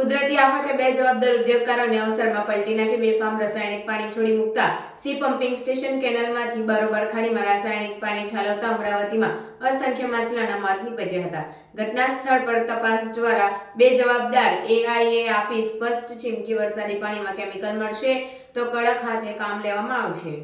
કુદરતી આફતે બે જવાબદાર ઉદ્યોગકારોને અવસરમાં પલટી નાખી બેફામ રાસાયણિક પાણી છોડી મૂકતા સી પમ્પિંગ સ્ટેશન કેનાલમાંથી બારોબાર ખાડીમાં રાસાયણિક પાણી ઠાલવતા અમરાવતીમાં અસંખ્ય માછલાના મોત નીપજ્યા હતા. ઘટના સ્થળ પર તપાસ દ્વારા બે જવાબદાર એઆઈએ આપી સ્પષ્ટ ચીમકી વરસાદી પાણીમાં કેમિકલ મળશે તો કડક હાથે કામ લેવામાં આવશે.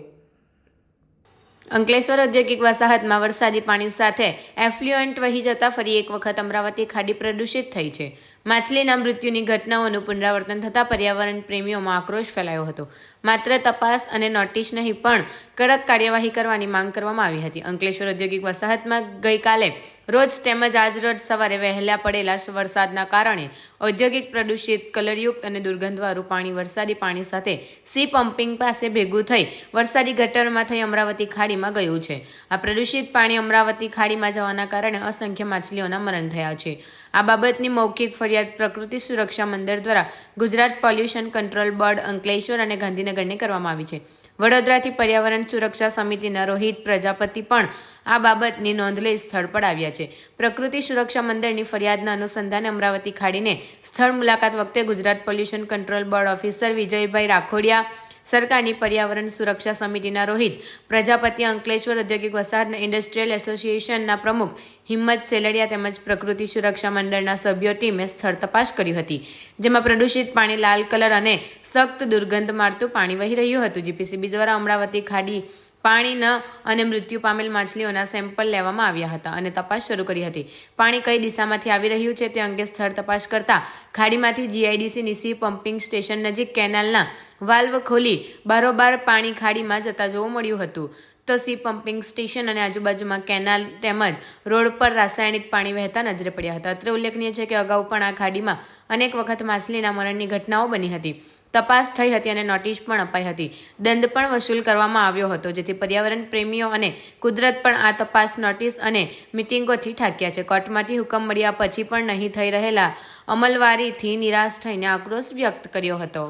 અંકલેશ્વર ઔદ્યોગિક વસાહતમાં વરસાદી પાણી સાથે એફ્લ્યુઅન્ટ વહી જતા ફરી એક વખત અમરાવતી ખાડી પ્રદૂષિત થઈ છે. માછલીના મૃત્યુની ઘટનાઓનું પુનરાવર્તન થતાં પર્યાવરણ પ્રેમીઓમાં આક્રોશ ફેલાયો હતો. માત્ર તપાસ અને નોટિસ નહીં, પણ કડક કાર્યવાહી કરવાની માંગ કરવામાં આવી હતી. અંકલેશ્વર ઔદ્યોગિક વસાહતમાં ગઈકાલે રોજ તેમજ આજરોજ સવારે વહેલા પડેલા વરસાદના કારણે ઔદ્યોગિક પ્રદૂષિત, કલરયુક્ત અને દુર્ગંધવાળું પાણી વરસાદી પાણી સાથે સી પમ્પિંગ પાસે ભેગું થઈ વરસાદી ગટરમાં થઈ અમરાવતી ખાડીમાં ગયું છે. આ પ્રદૂષિત પાણી અમરાવતી ખાડીમાં જવાના કારણે અસંખ્ય માછલીઓના મરણ થયા છે. આ બાબતની મૌખિક ફરિયાદ પ્રકૃતિ સુરક્ષા મંદિર દ્વારા Gujarat pollution control board Ankleshwar અને ગાંધીનગરને કરવામાં આવી છે. વડોદરાથી પર્યાવરણ સુરક્ષા સમિતિના રોહિત પ્રજાપતિ પણ આ બાબતની નોંધ લઈ સ્થળ પર આવ્યા છે. પ્રકૃતિ સુરક્ષા મંડળની ફરિયાદના અનુસંધાને અમરાવતી ખાડીને સ્થળ મુલાકાત વખતે Gujarat pollution control board officer Vijaybhai Rakhodiya સરકારની પર્યાવરણ સુરક્ષા સમિતિના રોહિત, પ્રજાપતિ અંકલેશ્વર ઔદ્યોગિક વસાહત ઇન્ડસ્ટ્રીયલ એસોસિએશનના પ્રમુખ હિંમત સેલડિયા તેમજ પ્રકૃતિ સુરક્ષા મંડળના સભ્યો ટીમે સ્થળ તપાસ કરી હતી, જેમાં પ્રદૂષિત પાણી લાલ કલર અને સખ્ત દુર્ગંધ મારતું પાણી વહી રહ્યું હતું. જીપીસીબી દ્વારા અમરાવતી ખાડી પાણી ન અને મૃત્યુ પામેલ માછલીઓના સેમ્પલ લેવામાં આવ્યા હતા અને તપાસ શરૂ કરી હતી. પાણી કઈ દિશામાંથી આવી રહ્યું છે તે અંગે સ્થળ તપાસ કરતા ખાડીમાંથી જીઆઈડીસી નિસી પમ્પિંગ સ્ટેશન નજીક કેનાલના વાલ્વ ખોલી બારોબાર પાણી ખાડીમાં જતા જોવા મળ્યું હતું. તો સી પમ્પિંગ સ્ટેશન અને આજુબાજુમાં કેનાલ તેમજ રોડ પર રાસાયણિક પાણી વહેતા નજરે પડ્યા હતા. અત્રે ઉલ્લેખનીય છે કે અગાઉ પણ આ ખાડીમાં અનેક વખત માછલીના મરણની ઘટનાઓ બની હતી. તપાસ થઈ હતી અને નોટિસ પણ અપાઈ હતી. દંડ પણ વસૂલ કરવામાં આવ્યો હતો, જેથી પર્યાવરણ પ્રેમીઓ અને કુદરત પણ આ તપાસ, નોટિસ અને મિટિંગોથી ઠાક્યા છે. કોર્ટમાંથી હુકમ મળ્યા પછી પણ નહીં થઈ રહેલા અમલવારીથી નિરાશ થઈને આક્રોશ વ્યક્ત કર્યો હતો.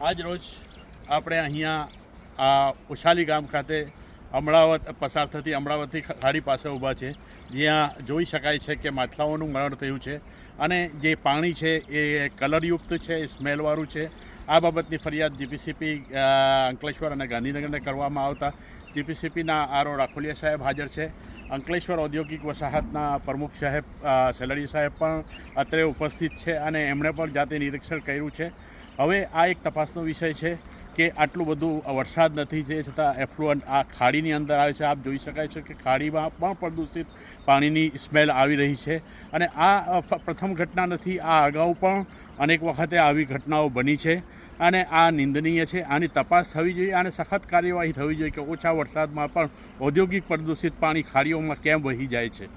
આજ રોજ આપણે અહીંયા આ ઉશાલી ગામ ખાતે અમળાવત પસાર થતી અમળાવતી ખાડી પાસે ઊભા છે. જ્યાં જોઈ શકાય છે કે માછલાઓનું મરણ થયું છે અને જે પાણી છે એ કલરયુક્ત છે, એ સ્મેલવાળું છે. આ બાબતની ફરિયાદ જીપીસીપી અંકલેશ્વર અને ગાંધીનગરને કરવામાં આવતા જીપીસીપીના આરો રાખોલિયા સાહેબ હાજર છે. અંકલેશ્વર ઔદ્યોગિક વસાહતના પ્રમુખ સાહેબ સેલડી સાહેબ પણ અત્રે ઉપસ્થિત છે અને એમણે પણ જાતે નિરીક્ષણ કર્યું છે. હવે આ એક તપાસનો વિષય છે. કે આટલું બધું વરસાદ નથી તે છતાં એફ્લુઅન્ટ આ ખાડીની અંદર આવે છે, આપ જોઈ શકાય છે કે ખાડીમાં પણ પ્રદૂષિત પાણીની સ્મેલ આવી રહી છે. અને આ પ્રથમ ઘટના નથી, આ અગાઉ પણ અનેક વખતે આવી ઘટનાઓ બની છે. અને આ નિંદનીય છે, આની તપાસ થવી જોઈએ અને સખત કાર્યવાહી થવી જોઈએ કે ઓછા વરસાદમાં પણ ઔદ્યોગિક પ્રદૂષિત પાણી ખાડીઓમાં કેમ વહી જાય છે.